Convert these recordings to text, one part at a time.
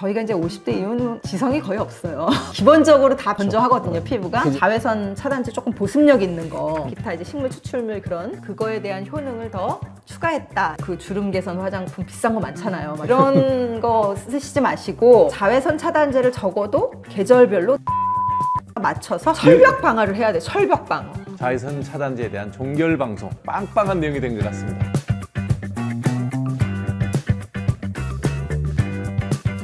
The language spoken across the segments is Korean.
저희가 이제 50대 이후는 지성이 거의 없어요. 기본적으로 다 건조하거든요, 피부가. 그죠. 자외선 차단제 조금 보습력 있는 거, 기타 이제 식물 추출물 그런 그거에 대한 효능을 더 추가했다. 그 주름 개선 화장품 비싼 거 많잖아요. 막 이런 거 쓰시지 마시고 자외선 차단제를 적어도 계절별로 맞춰서 철벽 방어를 해야 돼. 철벽 방어. 자외선 차단제에 대한 종결 방송 빵빵한 내용이 된 것 같습니다.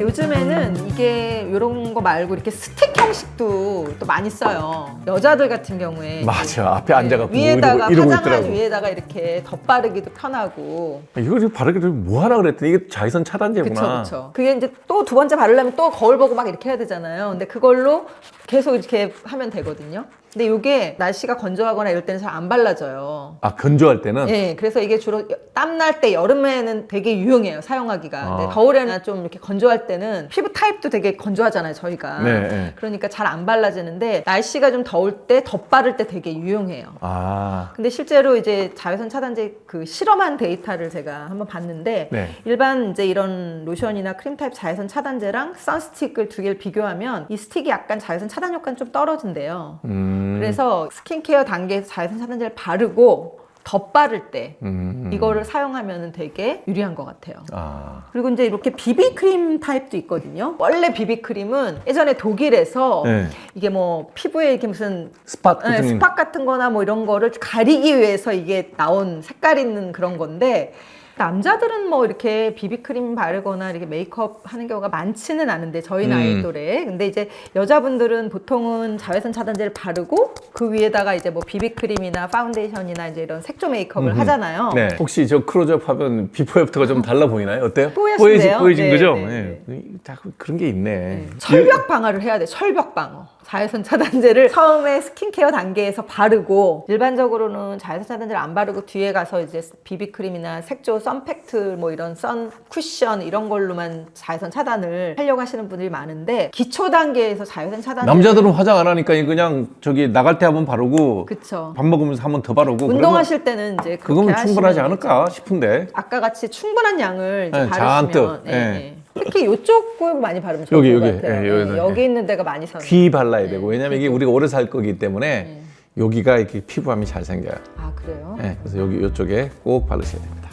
요즘에는 이게 이런 거 말고 이렇게 스틱 형식도 또 많이 써요. 여자들 같은 경우에 맞아 앞에 앉아갖고 위에다가 이러고, 이러고 화장한 있더라고. 위에다가 이렇게 덧바르기도 편하고 이거 지금 바르기를 뭐 하나 그랬더니 이게 자외선 차단제구나. 그쵸 그게 이제 또 두 번째 바르려면 또 거울 보고 막 이렇게 해야 되잖아요 근데 그걸로 계속 이렇게 하면 되거든요 근데 이게 날씨가 건조하거나 이럴 때는 잘 안 발라져요 아 건조할 때는 예, 그래서 이게 주로 땀 날 때 여름에는 되게 유용해요 사용하기가. 근데 아. 겨울에는 좀 이렇게 건조할 때는 피부 타입도 되게 건조하잖아요 저희가. 네, 네. 그러니까 잘 안 발라지는데 날씨가 좀 더울 때 덧바를 때 되게 유용해요. 아 근데 실제로 이제 자외선 차단제 그 실험한 데이터를 제가 한번 봤는데 네. 일반 이제 이런 로션이나 크림 타입 자외선 차단제랑 선스틱을 두 개를 비교하면 이 스틱이 약간 자외선 차단 효과는 좀 떨어진대요. 음. 그래서 스킨케어 단계에서 자외선 차단제를 바르고 덧바를 때 음. 이거를 사용하면 되게 유리한 것 같아요. 아 그리고 이제 이렇게 비비크림 타입도 있거든요. 원래 비비크림은 예전에 독일에서 네. 이게 뭐 피부에 이렇게 무슨 스팟 네, 같은 스팟 같은 거나 뭐 이런 거를 가리기 위해서 이게 나온 색깔 있는 그런 건데 남자들은 뭐 이렇게 비비크림 바르거나 이렇게 메이크업 하는 경우가 많지는 않은데 저희 나이 음. 또래 근데 이제 여자분들은 보통은 자외선 차단제를 바르고 그 위에다가 이제 뭐 비비크림이나 파운데이션이나 이제 이런 색조 메이크업을 음흠. 하잖아요. 네. 혹시 저 클로즈업 하면 비포 애프터가 좀 달라 보이나요? 어때요? 뽀얗신데요? 뽀얘지, 뽀얘진 네, 거죠? 네, 네. 자, 그런 게 있네. 네. 철벽 방어를 해야 돼. 철벽 방어. 자외선 차단제를 처음에 스킨케어 단계에서 바르고 일반적으로는 자외선 차단제를 안 바르고 뒤에 가서 이제 비비크림이나 색조 선팩트 뭐 이런 선 쿠션 이런 걸로만 자외선 차단을 하려고 하시는 분들이 많은데 기초 단계에서 자외선 차단 남자들은 화장 안 하니까 그냥 저기 나갈 때 한 번 바르고 그쵸. 밥 먹으면서 한 번 더 바르고 운동하실 때는 이제 그러면 충분하지 않을까 싶은데 아까 같이 충분한 양을 이제 네, 바르시면 잔뜩, 예, 네. 예. 특히 이쪽 부 많이 바르면 좋을 여기, 것 여기, 같아요. 예, 예, 여기다, 여기 예. 있는 데가 많이 서귀 발라야 되고 왜냐면 이게 우리가 오래 살 거기 때문에 네. 여기가 이렇게 피부함이 잘 생겨요. 아 그래요? 네, 그래서 여기 이쪽에 꼭 바르셔야 됩니다.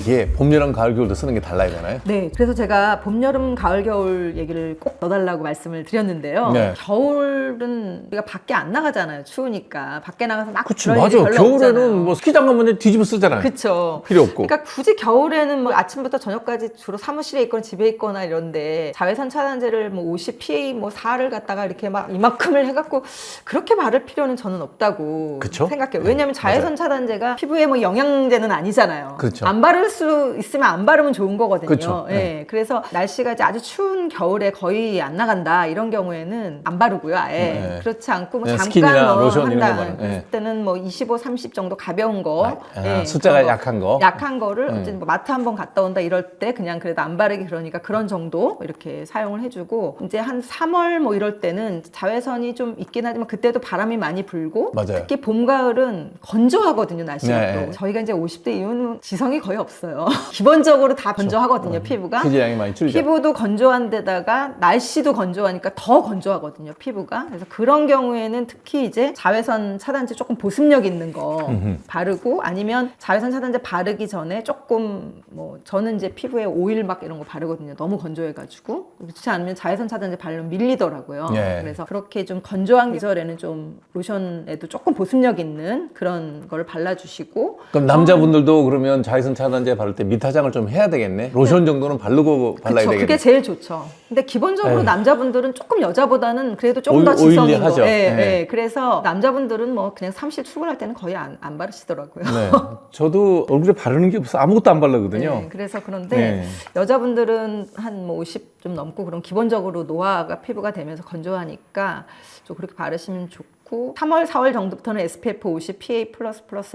이게 봄, 여름, 가을, 겨울도 쓰는 게 달라야잖아요. 네, 그래서 제가 봄, 여름, 가을, 겨울 얘기를 꼭 넣어달라고 말씀을 드렸는데요. 네. 겨울은 우리가 밖에 안 나가잖아요. 추우니까 밖에 나가서 막 그치, 맞아. 일이 별로 겨울에는 없잖아요. 뭐 스키장 가면 뒤집어 쓰잖아요. 그쵸. 필요 없고. 그러니까 굳이 겨울에는 뭐 아침부터 저녁까지 주로 사무실에 있거나 집에 있거나 이런데 자외선 차단제를 뭐 50 PA 뭐 4를 갖다가 이렇게 막 이만큼을 해갖고 그렇게 바를 필요는 저는 없다고 그쵸? 생각해요. 네, 왜냐하면 자외선 맞아요. 차단제가 피부에 뭐 영양제는 아니잖아요. 그렇죠. 안 바를 수 있으면 안 바르면 좋은 거거든요. 그쵸. 예. 네. 그래서 날씨가 이제 아주 추운 겨울에 거의 안 나간다 이런 경우에는 안 바르고요. 아예 네. 그렇지 않고 뭐 그냥 잠깐 스킨이나 뭐 로션 이런 거 한다. 바르는, 그럴 예. 때는 뭐 25, 30 정도 가벼운 거. 아, 예, 숫자가 그런 거. 약한 거. 약한 거를 네. 어쨌든 뭐 마트 한번 갔다 온다 이럴 때 그냥 그래도 안 바르기 그러니까 그런 정도 이렇게 사용을 해주고 이제 한 3월 뭐 이럴 때는 자외선이 좀 있긴 하지만 그때도 바람이 많이 불고 맞아요. 특히 봄 가을은 건조하거든요 날씨가 네. 또 저희가 이제 50대 이후는 지성이 거의 없어요 기본적으로 다 건조하거든요 피부가. 피지량이 많이 줄죠. 피부도 건조한 데다가 날씨도 건조하니까 더 건조하거든요 피부가. 그래서 그런 경우에는 특히 이제 자외선 차단제 조금 보습력 있는 거 음흠. 바르고 아니면 자외선 차단제 바르기 전에 조금 뭐 저는 이제 피부에 오일 막 이런 거 바르거든요. 너무 건조해가지고. 그렇지 않으면 자외선 차단제 바르면 밀리더라고요. 예. 그래서 그렇게 좀 건조한 계절에는 좀 로션에도 조금 보습력 있는 그런 걸 발라주시고. 그럼 남자분들도 그러면 자외선 차단제 바를 때 밑화장을 좀 해야 되겠네. 로션 정도는 바르고 발라야 그쵸, 되겠네. 그게 제일 좋죠. 근데 기본적으로 에이. 남자분들은 조금 여자보다는 그래도 조금 더 오일- 지성인 거. 오일리하죠. 예, 네. 예. 그래서 남자분들은 뭐 그냥 사무실 출근할 때는 거의 안, 안 바르시더라고요. 네. 저도 얼굴에 바르는 게 없어. 아무것도 안 바르거든요. 네, 그래서 그런데 네. 여자분들은 한 뭐 50 좀 넘고 그럼 기본적으로 노화가 피부가 되면서 건조하니까 좀 그렇게 바르시면 좋고 해놓고 3월, 4월 정도부터는 SPF 50, PA++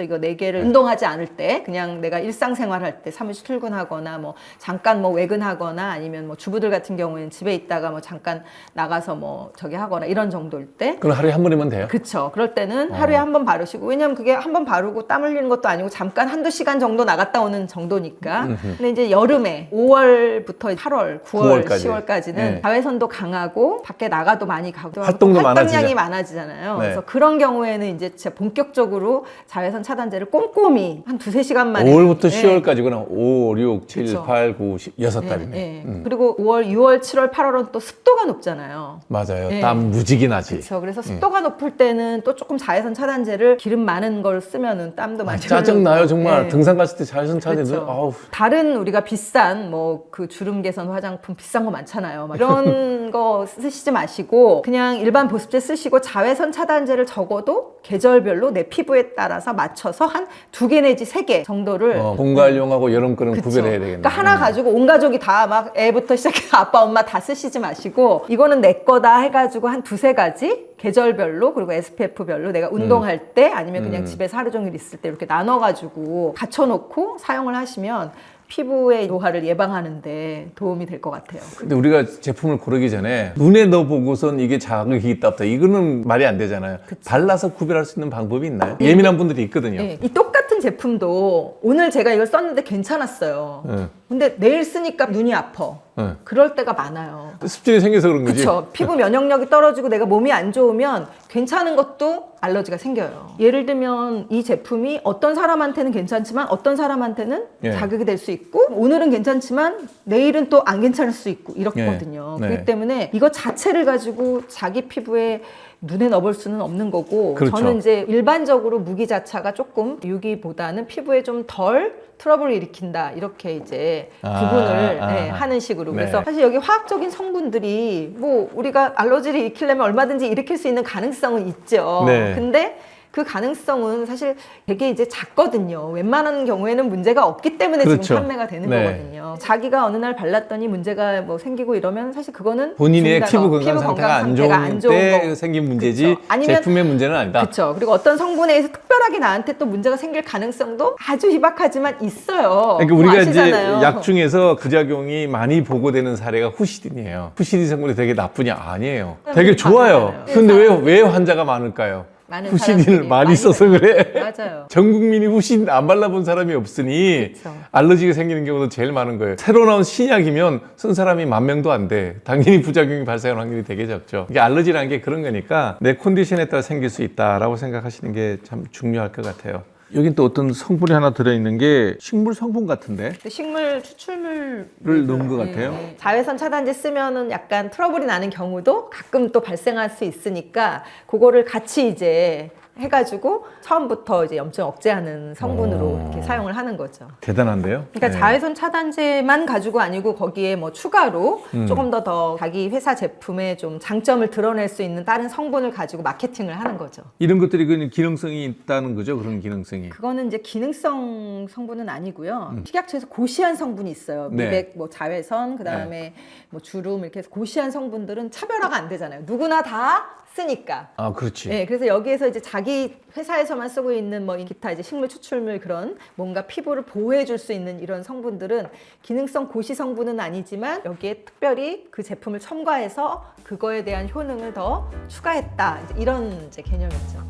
이거 네 개를 운동하지 않을 때 그냥 내가 일상생활 할 때 사무실 출근하거나 뭐 잠깐 뭐 외근하거나 아니면 뭐 주부들 같은 경우에는 집에 있다가 뭐 잠깐 나가서 뭐 저기 하거나 이런 정도일 때 그럼 하루에 한 번이면 돼요? 그쵸. 그럴 때는 하루에 한 번 바르시고, 왜냐면 그게 한 번 바르고 땀 흘리는 것도 아니고 잠깐 한두 시간 정도 나갔다 오는 정도니까. 근데 이제 여름에 5월부터 8월, 9월, 9월까지. 10월까지는 네. 자외선도 강하고 밖에 나가도 많이 가고 활동도 활동량이 많아지죠. 많아지잖아요. 네. 그래서 그런 경우에는 이제 진짜 본격적으로 자외선 차단제를 꼼꼼히 한 두세 시간 만에 5월부터 네. 10월까지구나. 5, 6, 7, 그쵸. 8, 9, 10, 6달이네. 네, 네. 음. 그리고 5월, 6월, 7월, 8월은 또 습도가 높잖아요. 맞아요. 네. 땀 무지개 나지. 그렇죠. 그래서 습도가 높을 때는 또 조금 자외선 차단제를 기름 많은 걸 쓰면은 땀도 아, 많이 짜증 나요. 정말. 네. 등산 갔을 때 자외선 차단제 그렇죠. 아우. 다른 우리가 비싼 뭐 그 주름 개선 화장품 비싼 거 많잖아요. 막 이런 거 쓰시지 마시고 그냥 일반 보습제 쓰시고 자외선 차단 제를 적어도 계절별로 내 피부에 따라서 맞춰서 한 두 개 내지 세 개 정도를 어, 봄가을용하고 여름 거는 그쵸. 구별해야 되겠네. 그러니까 하나 가지고 온 가족이 다 막 애부터 시작해서 아빠 엄마 다 쓰시지 마시고 이거는 내 거다 해가지고 한 두세 가지 계절별로 그리고 SPF별로 내가 운동할 때 아니면 그냥 음. 집에서 하루 종일 있을 때 이렇게 나눠가지고 갖춰놓고 사용을 하시면 피부의 노화를 예방하는데 도움이 될 것 같아요. 근데 우리가 제품을 고르기 전에 눈에 넣어 보고선 이게 자극이 있다 없다 이거는 말이 안 되잖아요. 발라서 구별할 수 있는 방법이 있나요? 예민한 분들이 있거든요. 네, 이 똑같은 제품도 오늘 제가 이걸 썼는데 괜찮았어요. 네. 근데 내일 쓰니까 눈이 아파. 네. 그럴 때가 많아요. 습진이 생겨서 그런 거지. 그렇죠. 피부 면역력이 떨어지고 내가 몸이 안 좋으면 괜찮은 것도 알러지가 생겨요. 예를 들면 이 제품이 어떤 사람한테는 괜찮지만 어떤 사람한테는 예. 자극이 될 수 있고 오늘은 괜찮지만 내일은 또 안 괜찮을 수 있고 이렇거든요. 예. 네. 그렇기 때문에 이거 자체를 가지고 자기 피부에 눈에 넣어볼 수는 없는 거고 그렇죠. 저는 이제 일반적으로 무기 자차가 조금 유기보다는 피부에 좀 덜 트러블을 일으킨다 이렇게 이제 아, 구분을 아, 네, 아. 하는 식으로 네. 그래서 사실 여기 화학적인 성분들이 뭐 우리가 알러지를 일으키려면 얼마든지 일으킬 수 있는 가능성은 있죠. 네. 근데 그 가능성은 사실 되게 이제 작거든요. 웬만한 경우에는 문제가 없기 때문에 그렇죠. 지금 판매가 되는 네. 거거든요. 자기가 어느 날 발랐더니 문제가 뭐 생기고 이러면 사실 그거는 본인의 피부 어, 건강 상태가 안 상태가 안 좋은 때 거. 생긴 문제지. 아니면 제품의 문제는 아니다. 그렇죠. 그리고 어떤 성분에 의해서 특별하게 나한테 또 문제가 생길 가능성도 아주 희박하지만 있어요. 그러니까 우리가 이제 아시잖아요. 약 중에서 부작용이 많이 보고되는 사례가 후시딘이에요. 후시딘 성분이 되게 나쁘냐? 아니에요. 되게 음, 좋아요. 맞아요. 근데 왜, 왜 환자가 많을까요? 많은 사람들이 많이 써서 그래. 맞아요. 전 국민이 후시딘 안 발라본 사람이 없으니 그쵸. 알러지가 생기는 경우도 제일 많은 거예요. 새로 나온 신약이면 쓴 사람이 만 명도 안 돼. 당연히 부작용이 발생할 확률이 되게 적죠. 이게 알러지라는 게 그런 거니까 내 컨디션에 따라 생길 수 있다라고 생각하시는 게 참 중요할 것 같아요. 여긴 또 어떤 성분이 하나 들어있는 게 식물 성분 같은데? 그 식물 추출물 를 넣은 것 같아요. 네. 자외선 차단제 쓰면은 약간 트러블이 나는 경우도 가끔 또 발생할 수 있으니까 그거를 같이 이제 해가지고 처음부터 이제 염증 억제하는 성분으로 오. 이렇게 사용을 하는 거죠. 대단한데요? 그러니까 네. 자외선 차단제만 가지고 아니고 거기에 뭐 추가로 음. 조금 더 더 자기 회사 제품의 좀 장점을 드러낼 수 있는 다른 성분을 가지고 마케팅을 하는 거죠. 이런 것들이 그 기능성이 있다는 거죠? 그런 기능성이. 그거는 이제 기능성 성분은 아니고요. 식약처에서 고시한 성분이 있어요. 네. 미백, 뭐 자외선, 그 다음에 뭐 주름 이렇게 해서 고시한 성분들은 차별화가 안 되잖아요. 누구나 다 쓰니까. 아, 그렇지. 네, 그래서 여기에서 이제 자기 회사에서만 쓰고 있는 뭐 기타 이제 식물 추출물 그런 뭔가 피부를 보호해 줄 수 있는 이런 성분들은 기능성 고시 성분은 아니지만 여기에 특별히 그 제품을 첨가해서 그거에 대한 효능을 더 추가했다. 이제 이런 이제 개념이죠.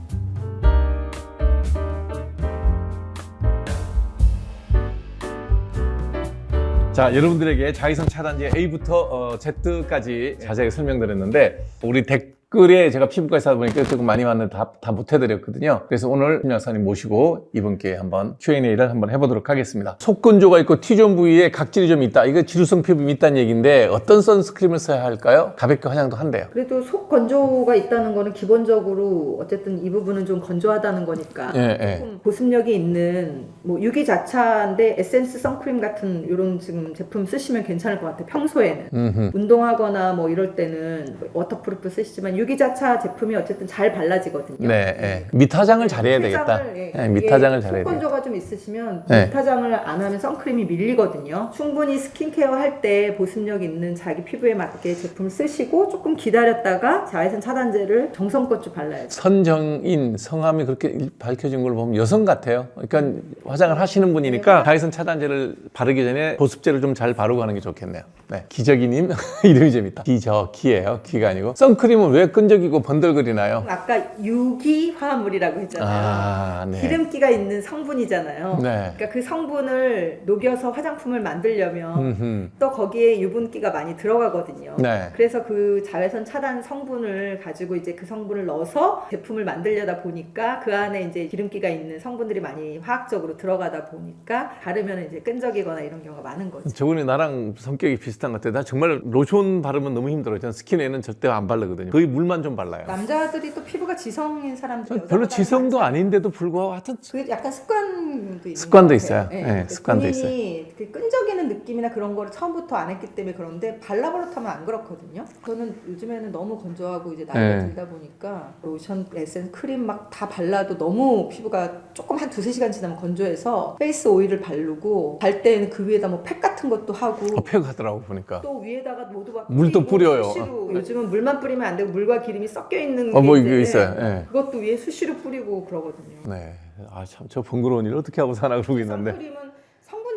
자, 여러분들에게 자외선 차단제 A부터 어, Z까지 자세하게 설명드렸는데 우리 댓 글에 제가 피부과에서 하다 보니까 조금 많이 왔는데 다, 다 못해드렸거든요. 그래서 오늘 김 약사님 모시고 이분께 한번 Q&A를 한번 해보도록 하겠습니다. 속건조가 있고 T존 부위에 각질이 좀 있다. 이거 지루성 피부이 있다는 얘기인데 어떤 선스크림을 써야 할까요? 가볍게 화장도 한대요. 그래도 속 건조가 있다는 거는 기본적으로 어쨌든 이 부분은 좀 건조하다는 거니까 예, 예. 조금 보습력이 있는 뭐 유기자차인데 에센스 선크림 같은 이런 지금 제품 쓰시면 괜찮을 것 같아요. 평소에는. 운동하거나 뭐 이럴 때는 워터프루프 쓰시지만 유기자차 제품이 어쨌든 잘 발라지거든요. 네, 예. 밑화장을 잘해야 되겠다. 밑화장을, 예, 예, 밑화장을 이게 잘해야 되겠다. 속건조가 좀 있으시면 네. 밑화장을 안 하면 선크림이 밀리거든요. 충분히 스킨케어 할 때 보습력 있는 자기 피부에 맞게 제품을 쓰시고 조금 기다렸다가 자외선 차단제를 정성껏 좀 발라야죠. 선정인 성함이 그렇게 밝혀진 걸 보면 여성 같아요. 그러니까 화장을 하시는 분이니까 자외선 차단제를 바르기 전에 보습제를 좀 잘 바르고 하는 게 좋겠네요. 네. 기저귀님 이름이 재밌다. 기저귀예요. 귀가 아니고. 선크림은 왜 끈적이고 번들거리나요? 아까 유기 화합물이라고 했잖아요. 아, 네. 기름기가 있는 성분이잖아요. 네. 그러니까 그 성분을 녹여서 화장품을 만들려면 음흠. 또 거기에 유분기가 많이 들어가거든요. 네. 그래서 그 자외선 차단 성분을 가지고 이제 그 성분을 넣어서 제품을 만들려다 보니까 그 안에 이제 기름기가 있는 성분들이 많이 화학적으로 들어가다 보니까 바르면 이제 끈적이거나 이런 경우가 많은 거죠. 저번에 나랑 성격이 비슷한 것 같아요. 나 정말 로션 바르면 너무 힘들어요. 저는 스킨에는 절대 안 바르거든요. 거의 물만 좀 발라요. 남자들이 또 피부가 지성인 사람들 전 별로 지성도 아닌데도 불구하고 하여튼 그 약간 습관도 있는 습관도 것 있어요. 같아요. 네, 습관도 본인이 그 끈적이는 느낌이나 그런 거를 처음부터 안 했기 때문에 그런데 발라버릇하면 안 그렇거든요. 저는 요즘에는 너무 건조하고 이제 나이가 네. 들다 보니까 로션, 에센스, 크림 막 다 발라도 너무 피부가 조금 한 두세 시간 지나면 건조해서 페이스 오일을 바르고 잘 때는 그 위에다 뭐 팩 같은 것도 하고 어, 팩 하더라고 보니까. 또 위에다가 모두 막 물도 뿌려요. 수시로 요즘은 물만 뿌리면 안 되고 물과 기름이 섞여 있는 어, 뭐게 이거 있어요. 예. 그것도 위에 수시로 뿌리고 그러거든요. 네. 아, 참, 저 번거로운 일 어떻게 하고 사나 그러고 있는데. 선크림은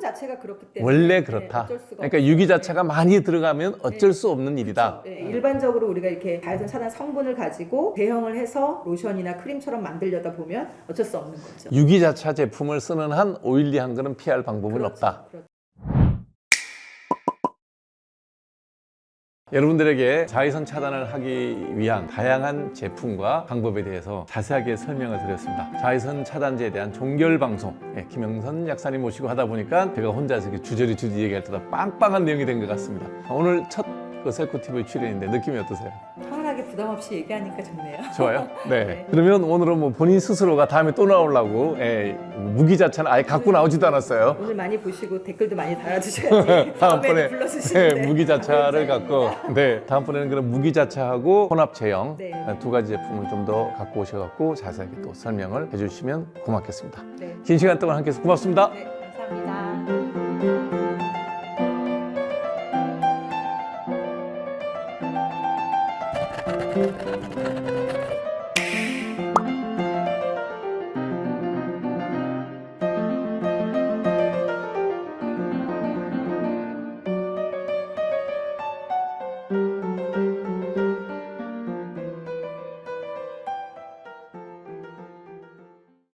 자체가 그렇기 때문에 원래 네, 그렇다. 수가 그러니까 없어요. 유기자차가 많이 들어가면 어쩔 수 없는 일이다. 네, 일반적으로 우리가 이렇게 자외선 차단 성분을 가지고 대형을 해서 로션이나 크림처럼 만들려다 보면 어쩔 수 없는 거죠. 유기자차 제품을 쓰는 한 오일리한 거는 피할 방법은 그렇죠. 없다. 그렇죠. 여러분들에게 자외선 차단을 하기 위한 다양한 제품과 방법에 대해서 자세하게 설명을 드렸습니다. 자외선 차단제에 대한 종결 방송 예, 김영선 약사님 모시고 하다 보니까 제가 혼자서 주저리 주저리 얘기할 때도 빵빵한 내용이 된 것 같습니다. 오늘 첫 그 셀코 TV 출연인데 느낌이 어떠세요? 부담 없이 얘기하니까 좋네요. 좋아요. 네. 네. 그러면 오늘은 뭐 본인 스스로가 다음에 또 나오려고 예, 무기자차는 아예 갖고 나오지도 않았어요. 오늘 많이 보시고 댓글도 많이 달아주셔야지. 다음번에 불러주시는데. 네, 무기 자차를 감사합니다. 갖고 네 다음번에는 그럼 무기 자차하고 혼합 제형 네. 두 가지 제품을 좀 더 갖고 오셔갖고 자세하게 또 설명을 해주시면 고맙겠습니다. 네. 긴 시간 동안 함께해서 고맙습니다. 네, Música